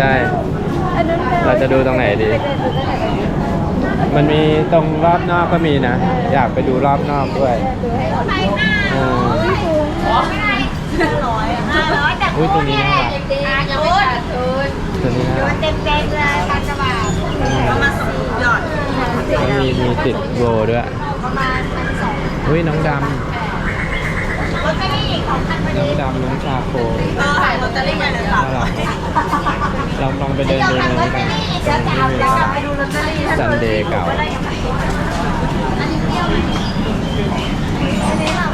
ใช่ อันนั้นป็นเราจะดูตรงไหนดีไปเดินดูตรงไหนดีมันมีตรงรอบนอกก็มีนะ อยากไปดูรอบนอกด้วยดูให้เราไปหน้าเอออุ้ยสูงร้อยห้าร้อยแต่อุ้ยตัวนี้น่ารักจริงๆยังไม่ขาดทุนตัวนี้น่ารักเต็มเต็มๆเลยพันกว่าบาทประมาณสองยอดแล้วมีมีติดโบด้วยประมาณพันสองอุ้ยน้องดลอตเตอรี่ของพันพอำ น้ดีองดำน้องชาโคเออขายลอตเตอรี่มาเลยค่ะน่ารักลองลองไปเดินเราดูทำลเลอตยเตอกันรี่เดี๋ยวจะเอาเดี๋ยวกลับไปดูลอตเตอรี่ถ้าซันเดย์เก่าอันนี้เที่ยวไหมอันนี้เรา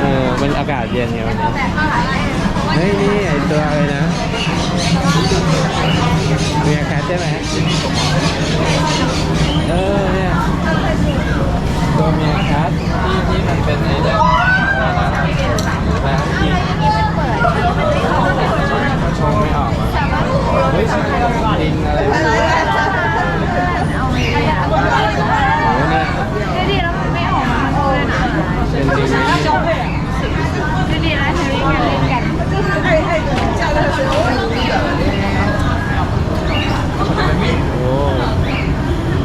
เออมันอากาศเย็นไงวันนี้แต่เท่าไหร่เฮ้ยนี่ไอตัวอะไรนะเมียแคทใช่ไหมเออเนี่ยตัวเมียแคทที่ที่มันเป็นไอ้ ชงไม่ออกอะเฮ้ยดินอะไรโอ้เนี่ยดูดีแล้วมันไม่ออกมาโอ้ยนะเป็นดินไม่ดูดีแล้วเธอเล่นกันเล่นกันโอ้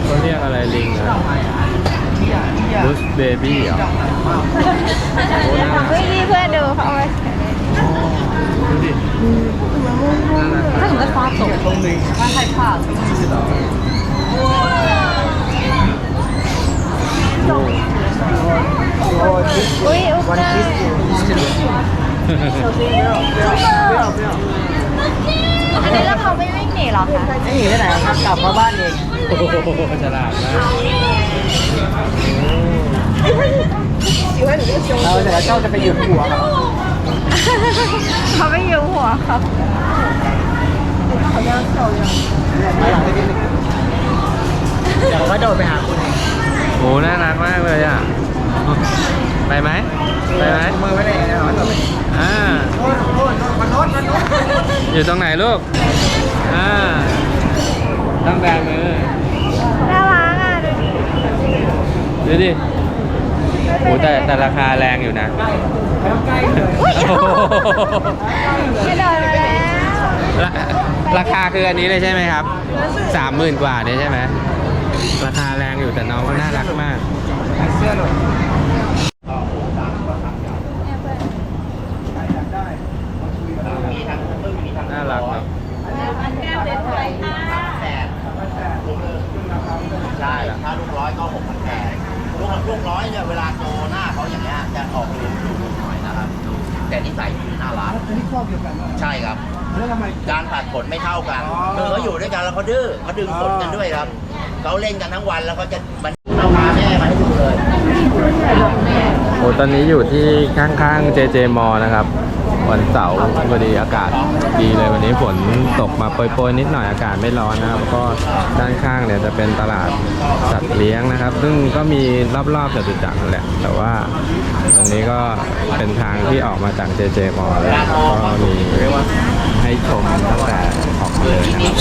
เขาเรียกอะไรลิงอะ บุสเบบี้เหรอโอ้น่ารักเฮ้ยนี่เพื่อนดูเขาเอาไว้ดูดิน่ารักถ้าถึงจะฟ้าตกว่าใครผ่าอุ้ยอุ๊บได้อันนี้แล้วเขาไม่วิ่งหนีหรอคะไม่หนีไปไหนครับกลับมาบ้านเองโอ้โหฉลาดมาก เราเดี๋ยวเจ้าจะไปหยุดหัวครับเขาไม่อยู่หัวครับเดี๋ยวก็โดดไปหาคุณโอ้น่ารักมากเลยอะ ไปไหมไปไหมมือไว้เลยนะโดดไปอ่าโน่นโน่นมันโน่นมันโน่นอยู่ตรงไหนลูก อ่าต้องแบมือ น่ารักอะ ดูดิดูดิโอ้แต่แต่ราคาแรงอยู่นะแล้วใกล้เลยอุ้ยโอ้โหกระโดดมาแล้วราราคาคืออันนี้เลยใช่ไหมครับสามหมื่นกว่าเนี่ยใช่ไหมราคาแรงอยู่แต่น้องก็น่ารักมากเสื้อหน่อยน่ารักเนอะแก้วเล็กไทยค่ะใช่ถ้าลูกร้อยก็หกพันแปด ลูกลูกร้อยเนี่ยเวลาโตหน้าเขาอย่างเงี้ยจะออกเรียนดูหน่อยนะครับแต่นิสัยคือน่ารักอันนี้ครอบเดียวกันใช่ครับ แล้วทำไม การผัดขนไม่เท่ากันอ๋อ คือเขาอยู่ด้วยกันแล้วเขาดื้อเขาดึงขนกันด้วยครับเขาเล่นกันทั้งวันแล้วก็จะมันเอาพาแม่มาให้ดูเลย โอ้ตอนนี้อยู่ที่ข้างๆ JJ m นะครับ วันเสาร์พอดีอากาศดีเลยวันนี้ฝนตกมาโปรยๆนิดหน่อยอากาศไม่ร้อนนะครับก็ด้านข้างเนี่ยจะเป็นตลาดสัตว์เลี้ยงนะครับ ซึ่งก็มีรอบๆจตุจักรแหละ แต่ว่าตรงนี้ก็เป็นทางที่ออกมาจาก JJ m เลยนะครับก็มีให้ชมตั้งแต่ออกเลยนะครับ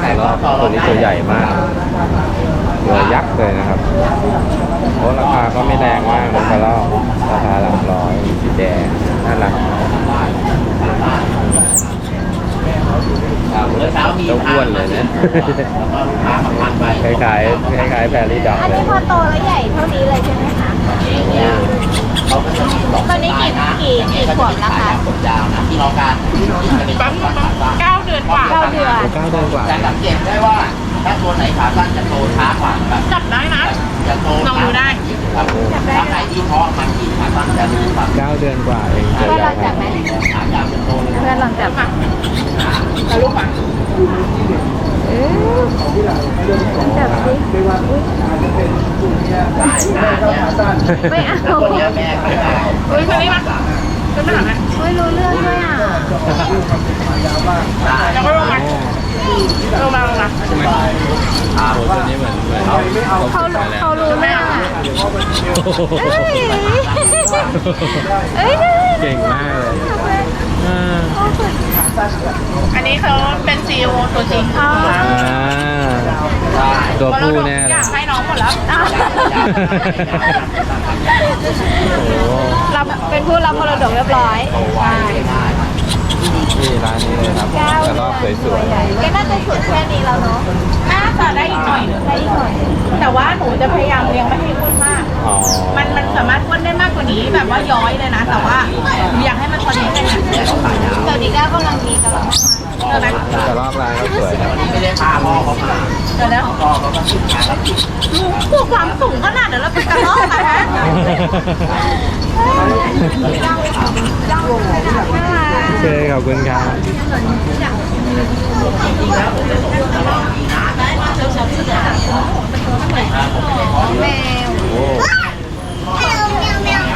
แต่รอบตัวนี้ตัวใหญ่มากเรือยักษ์เลยนะครับโอ้ราคาก็ไม่แรงมากนะกระรอกราคาหลักร้อยสีแดง น่ารักเมื่อเช้ามีเจ้าอ้วนเลยนะพามาพันไปคล้ายๆคล้ายๆแพรรี่ด็อกอันเลนี้ยพอโตแล้วใหญ่เท่านี้เลยใช่ไหมคะเขาก็จะมีสองตอนนี้กี่กี่กี่ขวบแล้วคะผมยาวนะที่เราการจะเป็นขาสั้นเก้าเดือนกว่าเก้าเดือน โอ้เก้าเดือนกว่าแต่สังเกตได้ว่าถ้าตัวไหนขาสั้นจะโตช้ากว่าแบบจับได้นะจะโตลองดูได้ ครับถ้าใครที่เพาะมันที่ขาสั้นจะรู้แบบเก้าเดือนกว่าเองเพื่อนแล้เราจับไหมขายาวจะโตเลยเพื่อนลองจับค่ะเอาลูกมาเออจับสิไม่ว่าอาจจะเป็นกลุ่มเนี้ยเนี่ยสั้นไม่เอาคนนี้แม่ขายได้อุ้ยคนนี้มาขึ้นมาหน่อยไหมอุ้ยรู้เรื่องด้วยอะได้แล้วก็ลงมา ลงมาลงมาใช่ไหมโอ้ตัวนี้เหมือนเหมือนเขาเขารู้เรื่องอะโอ้โหเอ้ยเอ้ยเก่งมากเลยอ่าอันนี้เขาเป็นซีอตัวจริงอ๋ออ่าตัวผู้แน่อเลยยากให้น้องหมดแล้วโอ้รับเป็นผู้รับมรดกเรียบร้อยโตไวได้ นี่ร้านนี้เลยครับกระรอกสวยก็น่าจะสุดแค่นี้แล้วเนาะน่าจะได้อีกหน่อยได้อีกหน่อย แต่ว่าหนูจะพยายามเลี้ยงไม่ให้อ้วนมาก ๆอ๋อมันมันสามารถอ้วนได้มากกว่านี้แบบว่าย้อยเลยนะ แต่ว่าอยากให้มันพอดีกันนะเดี๋ยวนี้ก็กำลังดีกำลังเออนะกระรอกร้านก็สวยนะเดี๋ยวนะ พ่อเขาก็ขึ้นมาแโอเคขอบคุณครับแมวโอ้แมวแมวแมว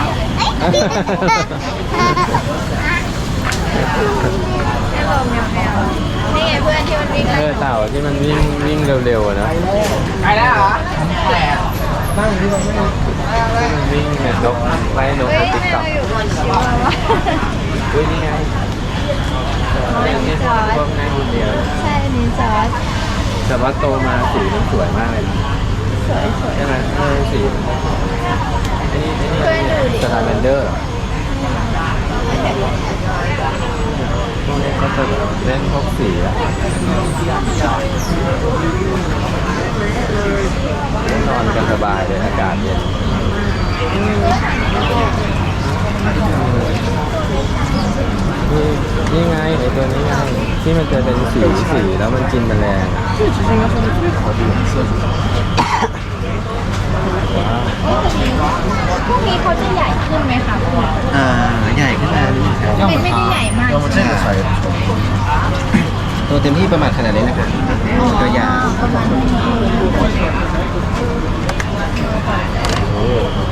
นี่ไงเพื่อนที่มันวิ่งเอไล่อเต่าที่มันวิ่งวิ่งเร็วๆอะนะไปแล้วเหรอ นั่งที่ตรงนี้ที่มัน วิ่งเนี่ยนกไล่นกเฮ้ในยติ๊กต็อกอยู่บนชิวาวะอุ้ยนี่ไงนี่พวกนั่งคนเดียวใช่นี่จอร์จแต่ว่าโตมาสีมันสวยมากเลยนะใช่ไหมเออสีอ้นี่ไอ้นี่เพื่อนดูดิสตาร์แมนเดอร์พวกนี้ก็จะเล่นพวกสีอะนอนกันสบายเลยอากาศเย็น นี่นี่ไงไอตัวนี้ไงที่มันจะเป็นสีสีแล้วมันกินแมลงอะพวกนี้เขาจะใหญ่ขึ้นไหมคะคุณอ่าใหญ่ขึ้นมาไม่ไม่ได้ใหญ่มากใช่ไหมตัวเต็มที่ประมาณขนาดนี้นะครับตัวยาวประมาณนี้โอ้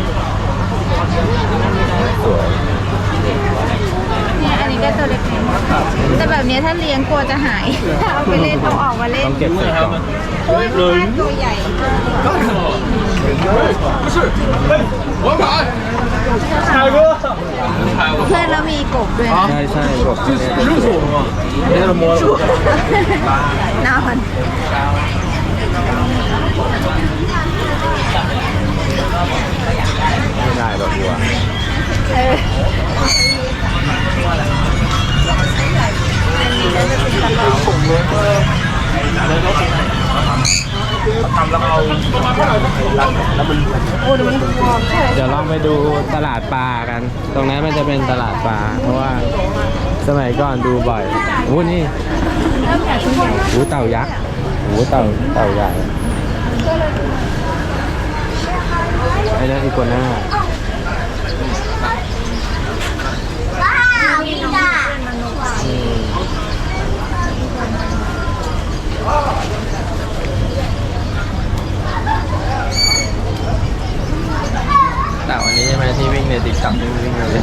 สวยเนี่ยอันนี้ก็ตัวเล็กๆแต่แบบเนี้ยถ้าเลี้ยงกลัวจะหาย เอาไปเล่นเอาออกมาเล่นต้องเก็บใส่กล่องเพราะว่าที่บ้านตัวใหญ่เพื่อนแล้วมีกบด้วยนะใช่ใช่กบที่เนี่ยนอนไม่ได้หรอกวัว เออโอ้ดูมันวอมใช่เดี๋ยวลองไปดูตลาดปลากัน ตรงนั้นมันจะเป็นตลาดปลา เพราะว่าสมัยก่อนดูบ่อยโอ้นี่โอ้เต่ายักษ์โอ้เต่าเต่าใหญ่ไอ้นั่นอีกัวน่า ว้าวมีจ้า อืม เต่าอันนี้ใช่ไหมที่วิ่งในติ๊กต็อกวิ่งวิ่งเร็วๆ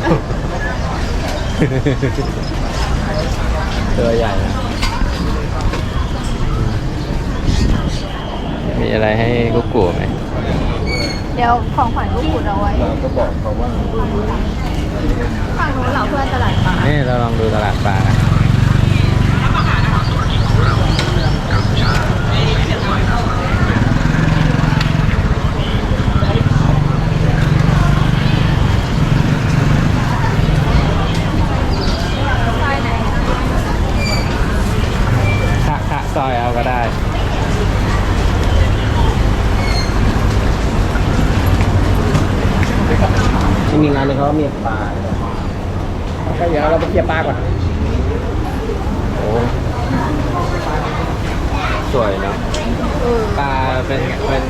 ตัวใหญ่นะมีอะไรให้กุ๊กกูไหมเดี๋ยวของขวัญก็ขุดเอาไว้เราก็บอกเขาว่าฝั่งนู้นเหล่าเพื่อนตลาดปลานี่เราลองดูตลาดปลากันคะคะซอยเอาก็ได้ จริงๆร้านนี้เขามีปลาก็เดี๋ยวเราไปเคลียร์ปลาก่อนโอ้สวยเนาะปลาเป็นเป็น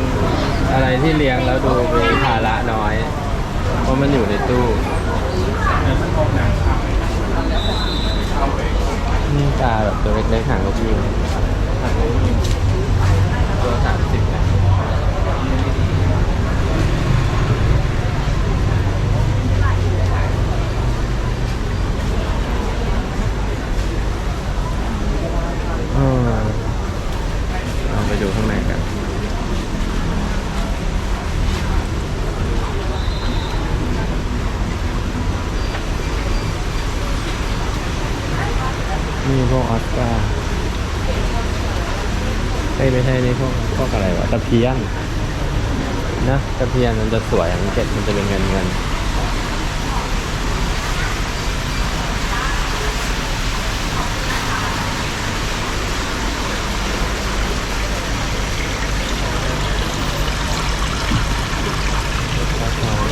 อะไรที่เลี้ยงแล้วดูมีภาระน้อย เพราะมันอยู่ในตู้นี่ปลาแบบตัวเล็กๆหางลูกยูงหางลูกยูงตัวสามสิบนะ นี่พวกออสการ์ไม่ไม่ใช่นี่พวกพวกอะไรวะตะเพียนนะตะเพียนมันจะสวยอย่างเจ็ดมันจะเป็นเงินเงิน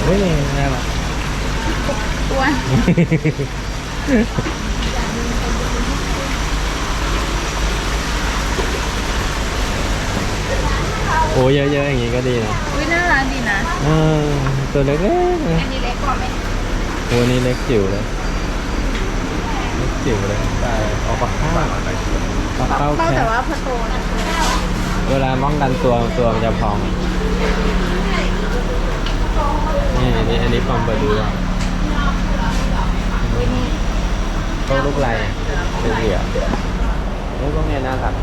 เฮ้ยอะไรวะอ้วน เยอะๆอย่างงี้ก็ดีนะอุ้ยน่ารักดีนะเออตัวเล็กๆนะอันนี้เล็กกว่าไหมโอ้นี่เล็กจิ๋วเลยเล็กจิ๋วเลยแต่เอาปลาข้าวปลาเข้าเป้าแค่แต่ว่าพอโตนะเวลาป้องกันตัวตัวมันจะพอง นี่อันนี้อันนี้ปอมเบอร์ดูอะพวกลูกไรเป็นเหลี่ยมเฮ้ยพวกเนี้ยน่ารัก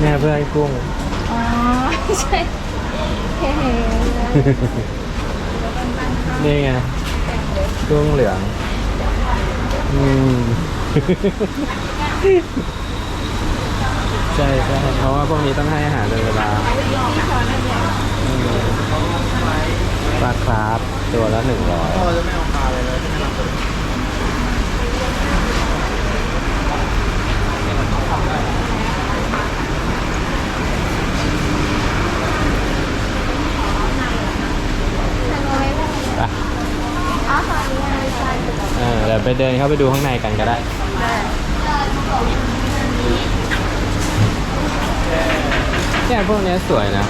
เนี่ยเพื่อนกุ้ง อ๋อ ใช่เฮ้นี่ไงกุ้งเหลือง อืม ใช่ใช่เพราะว่าพวกนี้ต้องให้อาหารเป็นเวลาปลาคราฟตัวละหนึ่งร้อยพ่อจะไม่เอาปลาเลยเลยเออเดี๋ยวไปเดินเข้าไปดูข้างในกันก็ได้ เนี่ยพวกเนี้ยสวยนะ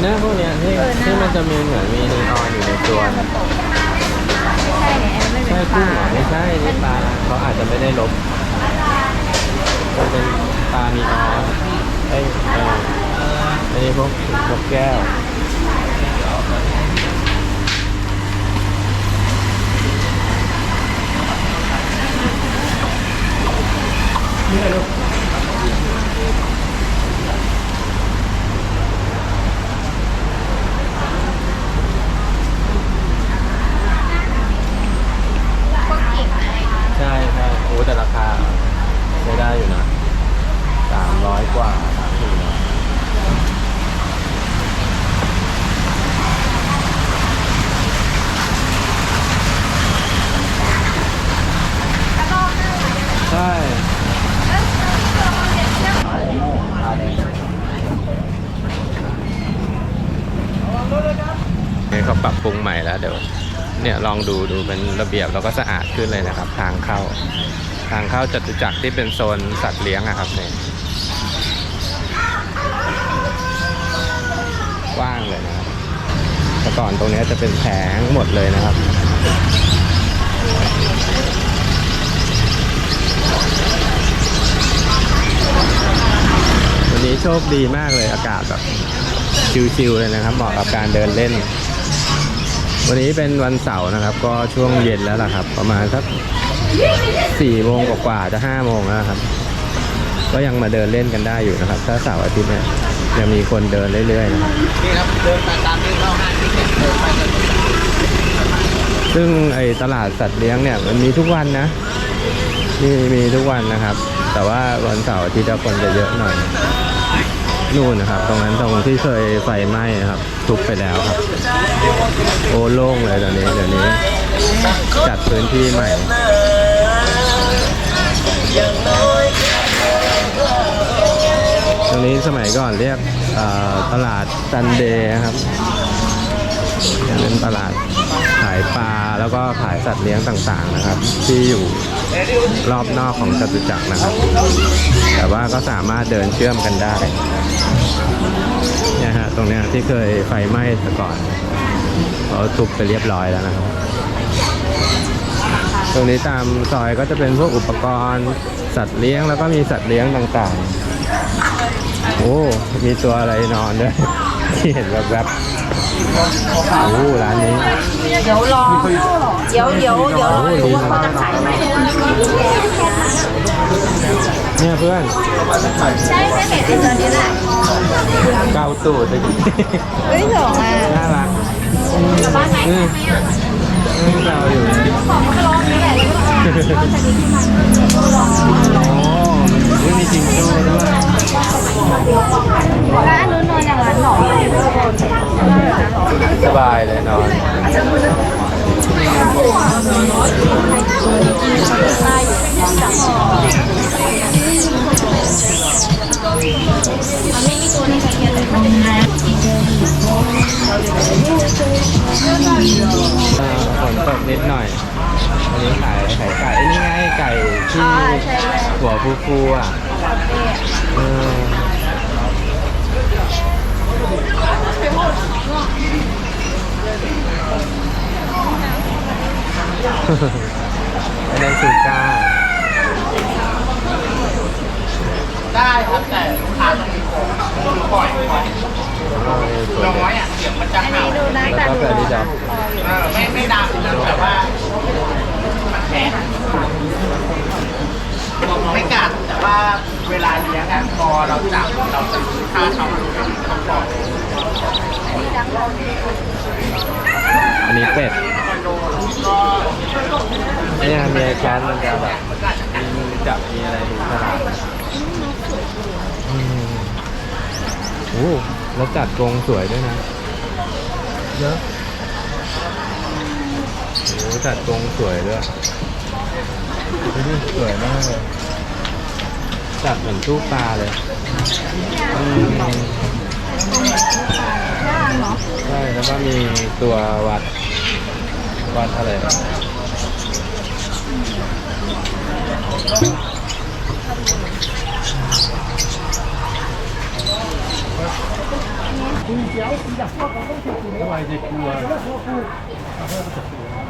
เนี่ยพวกเนี้ยที่ที่มันจะมีเหมือนมีนีออนอยู่ในตัวนะใช่เนี่ยอันนั้นไม่เป็ใช่นปกุ้ลางเหรอไม่ใช่นี่ปลาเขาอาจจะไม่ได้ลบมันเป็นปลานีออนเอ้ยเอออันนี้พวกพวกแก้วพวกกิ่งอะไร ใช่ใช่โอ้แต่ราคาใช้ได้อยู่นะสามร้อยกว่าสามสี่ร้อยใช่นี่เขาป รุงใหม่แล้วเดี๋ยวเนี่ยลองดูดูเป็นระเบียบแล้วก็สะอาดขึ้นเลยนะครับ ทางเข้า ทางเข้าจตุจักรที่เป็นโซนสัตว์เลี้ยงอะครับเนี่ยกว้างเลยนะครับแต่ก่อนตรงนี้จะเป็นแผงหมดเลยนะครับวันนี้โชคดีมากเลยอากาศแบบชิวๆเลยนะครับเหมาะกับการเดินเล่น วันนี้เป็นวันเสาร์นะครับ ก็ช่วงเย็นแล้วล่ะครับ ประมาณสักสี่โมงกว่าๆจะห้าโมงแล้วครับ ก็ยังมาเดินเล่นกันได้อยู่นะครับ ถ้าเสาร์อาทิตย์เนี่ยยังมีคนเดินเรื่อยๆนะครับนี่ครับเดินไปตามที่เข้าห้างที่เดินไปกันซึ่งไอ้ตลาดสัตว์เลี้ยงเนี่ยมันมีทุกวันนะมีมีทุกวันนะครับ แต่ว่าวันเสาร์อาทิตย์คนจะเยอะหน่อย นู่นนะครับ ตรงนั้นตรงที่เคยไฟไหม้ครับทุบไปแล้วครับ โอ้โล่งเลยตอนนี้เดี๋ยวนี้ จัดพื้นที่ใหม่ตรงนี้สมัยก่อนเรียกตลาดซันเดย์ครับเป็นตลาดขายปลาแล้วก็ขายสัตว์เลี้ยงต่างๆนะครับ ที่อยู่รอบนอกของจตุจักรนะครับ แต่ว่าก็สามารถเดินเชื่อมกันได้ ตรงเนี้ยที่เคยไฟไหม้แต่ก่อนเขาทุบไปเรียบร้อยแล้วนะครับ ตรงนี้ตามซอยก็จะเป็นพวกอุปกรณ์สัตว์เลี้ยงแล้วก็มีสัตว์เลี้ยงต่างๆ โอ้ มีตัวอะไรนอนด้วยที่เห็นแบบแบบๆ โอ้ร้านนี้ เดี๋ยวรอเดี๋ยวเดี๋ยวเดี๋ยวรอดูว่าเขาจะขายไหมเนี่ยเพื่อนใช่ไม่เห็นในตอนนี้แหละเกาตูดเลยเฮ้ยสองอะน่ารักบ้านไหนอืมอืมเกาอยู่ของมันก็ร้องนี่แหละแล้วก็ก็จะมีที่มันโอ้ยมีจิงโฟูฟูอะเอออันนั้นซูก้าได้ครับแต่ลูกค้าต้องมีโค้งปล่อยปล่อยน้อยอะเสียงมันจะเห่าดูนะแล้วก็เกิดที่จะไม่ไม่ดังนะแต่ว่ามันแพ้ ไม่กัดแต่ว่าเวลาเลี้ยงอะพอเราจับเราจะรู้ท่าเขาเขาปล่อยอันนี้เป็ดเนี่ยเมียแคนมันจะแบบมีจับมีอะไรดูฉลาดอืมโอ้แล้วจัดกรงสวยด้วยนะเยอะโอ้จัดกรงสวยด้วย ดูดิสวยมากเลยจัดเหมือนตู้ปลาเลยอืมย่างเนาะใช่ แล้วก็มีตัววัด วัดอะไรนะเออเ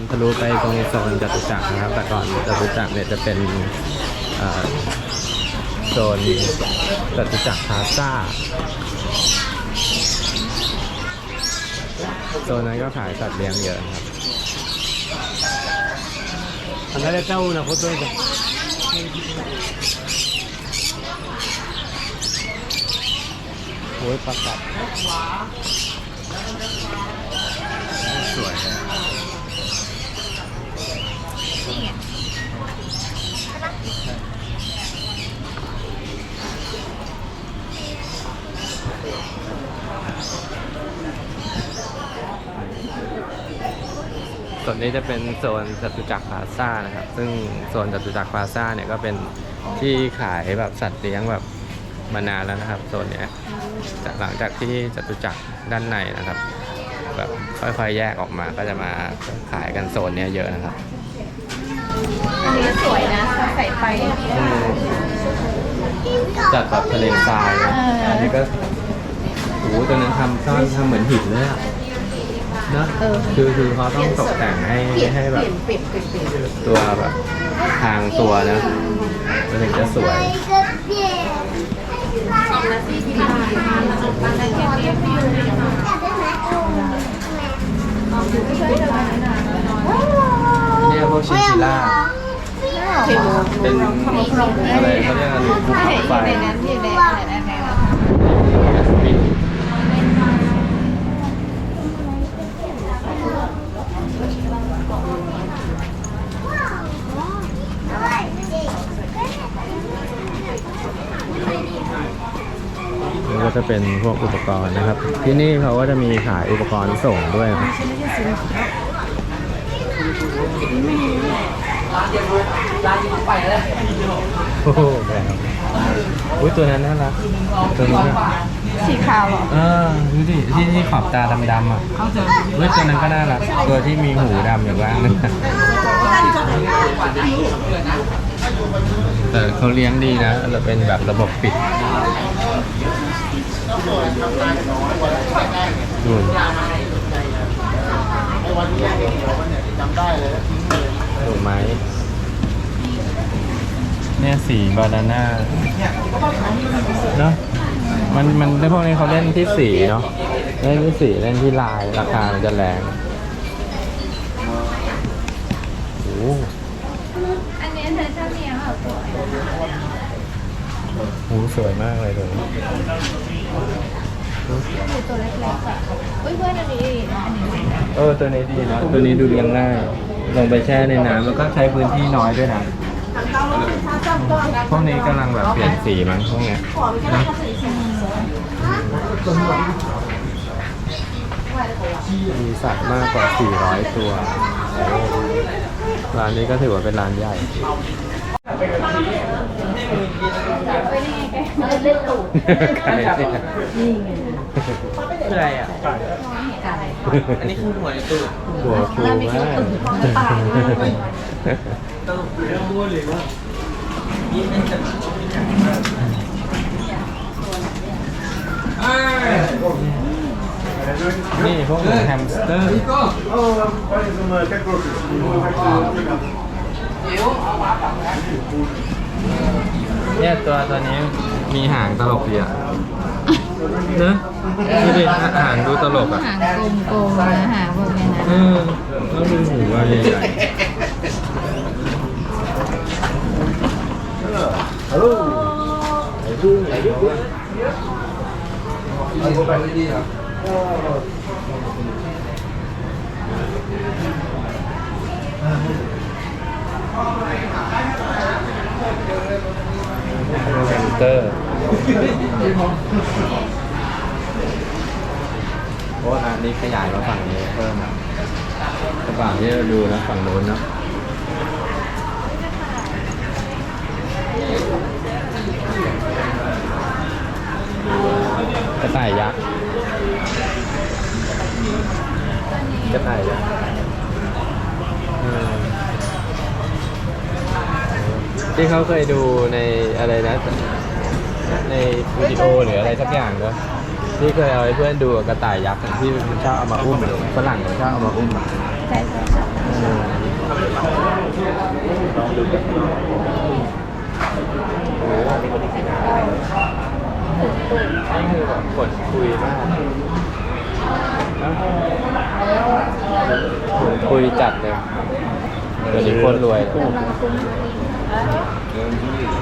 ทะลุไปตรงโซนจตุจักรนะครับ แต่ก่อนจตุจักรเนี่ยจะเป็นโซนจตุจักรพาซ่าโซนนั้นก็ขายสัตว์เลี้ยงเยอะครับ Andare a una foto de โอ้ยประกัดสวยเลยส่ว นนี้จะเป็นโซนจตุจักรพลาซ่านะครับ ซึ่งโซนจตุจักรพลาซ่าเนี่ยก็เป็นที่ขายแบบสัตว์เลี้ยงแบบมานานแล้วนะครับโซนเนี้ยจากหลังจากที่จตุจักรด้านในนะครับ แบบค่อยๆแยกออกมาก็จะมาขายกันโซนเนี้ยเยอะนะครับอันนี้สวยนะใส่ไปจัดแบบทะเลทรายนะอันนี้ก็โอ้โหตัวนั้นทำซ่อนทำเหมือนหินเลยอะ เนอะคือคือเขาต้องตกแต่งให้ให้แบบเปลี่ยนเปลี่ยนเปลี่ยนตัวแบบทางตัวนะมันถึงจะสวยเนี่ยพวกชินชิล่าเป็นอะไรเขาเรียกอะไรภูเขาไฟ ในนั้นที่ในอะไรนั่นเองนี่ ก็จะเป็นพวกอุปกรณ์นะครับ ที่นี่เขาก็จะมีขายอุปกรณ์ส่งด้วยครับโอ้โหแบบอุ้ยตัวนั้นน่ารักตัวนี้น่ะสีขาวเหรอเออดูดิที่ที่ขอบตาดำๆอะเว้ยตัวนั้นก็น่ารักตัวที่มีหูดำอยู่บ้างนึงอะ แต่เขาเลี้ยงดีนะเราเป็นแบบระบบปิดนู่นถูกไหมเนี่ยสีบานาน่าเนาะมันมันในพวกนี้เขาเล่นที่สีเนาะเล่นที่สีเล่นที่ลายราคามันจะแรง หอันนี้เธอชอบเมียเขาสวยหูสวยมากเลยตัวนี้ดูตัวเล็กๆอะเฮ้ยเพื่อนอันนี้อันนี้เออตัวนี้ดีนะตัวนี้ดูเลี้ยงง่ายลงไปแช่ในน้ำแล้วก็ใช้พื้นที่น้อยด้วยนะพวกนี้กำลังแบบเปลี่ยนสีมั้งพวกเนี้ยนะมีสัตว์มากกว่า 400 ตัวโอ้ร้านนี้ก็ถือว่าเป็นร้านใหญ่ คืออะไรอะอันนี้คือหัวในตู้หัวฟูมากตลกเรื่องบ้วนเลยว่ายิ้มไม่จะนี่พวกหนูแฮมสเตอร์เนี่ ยตัวตัวนี้มีหางตลกดีอะเนอะดูดิหางดูตลกอะหางกลมๆนะหางพวกเนี้ยนะเออแล้วดูหูว่าใหญ่ๆแฮมส เตอร์โอ้ร้านนี้ขยายมาฝั่งนี้เพิ่มอะฝั่งที่เราดูนะฝั่งโน้นเนอะกระต่ายยักษ์กระต่ายยักษ์ที่เขาเคยดูในอะไรนะ ในวิดีโอหรืออะไรสักอย่างเนอะที่เคยเอาให้เพื่อนดูอะกระต่ายยักษ์ที่มันชอบเอามาอุ้มอะฝรั่งมันชอบเอามาอุ้มอะใช่ใช่ใช่เออนี่คือแบบกดคุยมากนะคุยจัดเลยตัวนี้โคตรรวยกำลังคุ้ม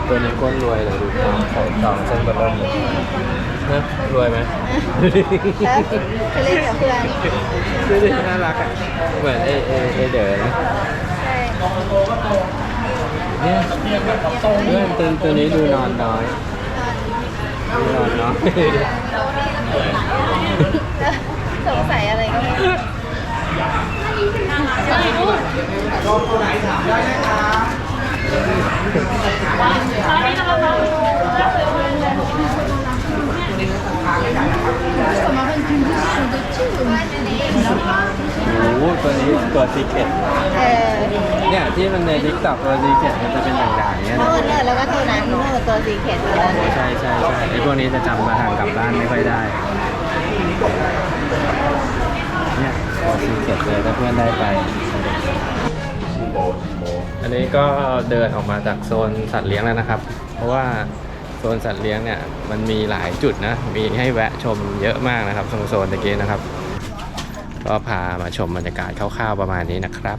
ตัวนี้โคตรรวยเลยดูทองใส่ทองเส้นเบอร์เริ่มเลยนะรวยไหมแล้วจะเล่นกับเพื่อนดูดิน่ารักอะเหมือนเอเอเอเด๋อนะใช่เนี่ยเพื่อนตัวตัวนี้ดูนอนน้อยดูนอนน้อยสงสัยอะไรก็ไม่รู้ โอ้โหตัวนี้ตัวซีเกตเออเนี่ยที่มันในทิกตอกตัวซีเกตมันจะเป็นอย่างๆเนี่ยโน่นะนเนี่ยแล้วก็ตัวนั้นโน่นตัวสีเขียนตัวนั้นใช่ใช่ใช่ไอ้พวกนี้จะจำมาทางกลับบ้านไม่ค่อยได้ เนี่ยตัวซีเกตเลยถ้าเพื่อนได้ไป อันนี้ก็เดินออกมาจากโซนสัตว์เลี้ยงแล้วนะครับ เพราะว่าโซนสัตว์เลี้ยงเนี่ยมันมีหลายจุดนะ มีให้แวะชมเยอะมากนะครับตรงโซนตะกี้นะครับ ก็พามาชมบรรยากาศคร่าวๆประมาณนี้นะครับ